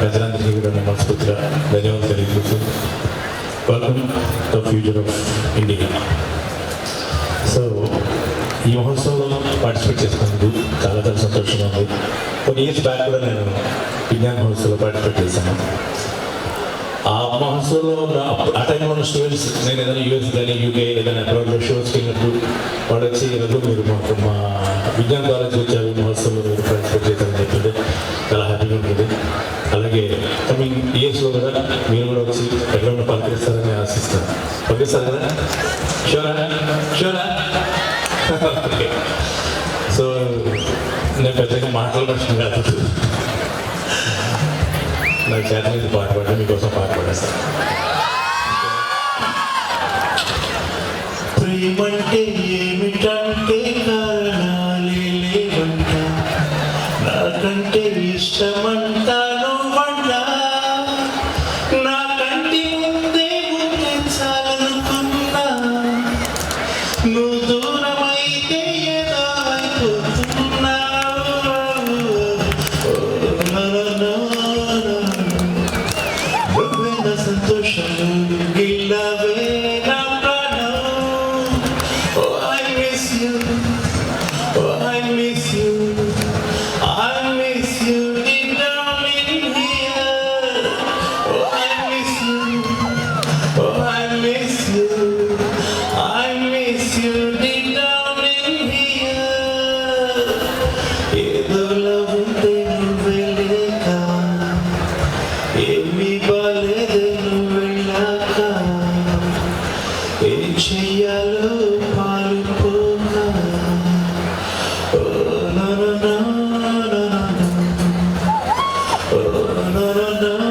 ప్రజలందరికీ కూడా నేను మనస్ఫూర్తిగా ధన్యవాదాలు తెలియజేస్తూ welcome the future of India so ఈ మహోత్సవంలో పార్టిసిపేట్ చేసినందుకు చాలా చాలా సంతోషంగా ఉంది. కొన్ని ఇయర్స్ బ్యాక్ కూడా నేను విజ్ఞాన మహోత్సవంలో పార్టిసిపేట్ చేశాను. ఆ మహోత్సవంలో ఆ టైంలో ఉన్న స్టూడెంట్స్ నేను ఏదైనా యూఎస్ కానీ యూకే ఏదైనా అబ్రాడ్లో షోస్కి వెళ్ళినప్పుడు వాళ్ళు వచ్చి ఈరోజు మీరు మాకు మా విజ్ఞాన కాలేజ్ మీరు కూడా వచ్చి ఎక్కడ పనిచేస్తారని పలకరిస్తారని ఓకే సార్ కదా? షూరా? షూరా? సో నేను పెద్దగా మాట్లాడవచ్చు కాదు. నా చేత మీద పాట పాడి మీకోసం పాట పాడేస్తాను. ప్రేమంటే ఏమిటంటే కారణాలే లేవంట. నాకంటే ఇష్టమంటాను నా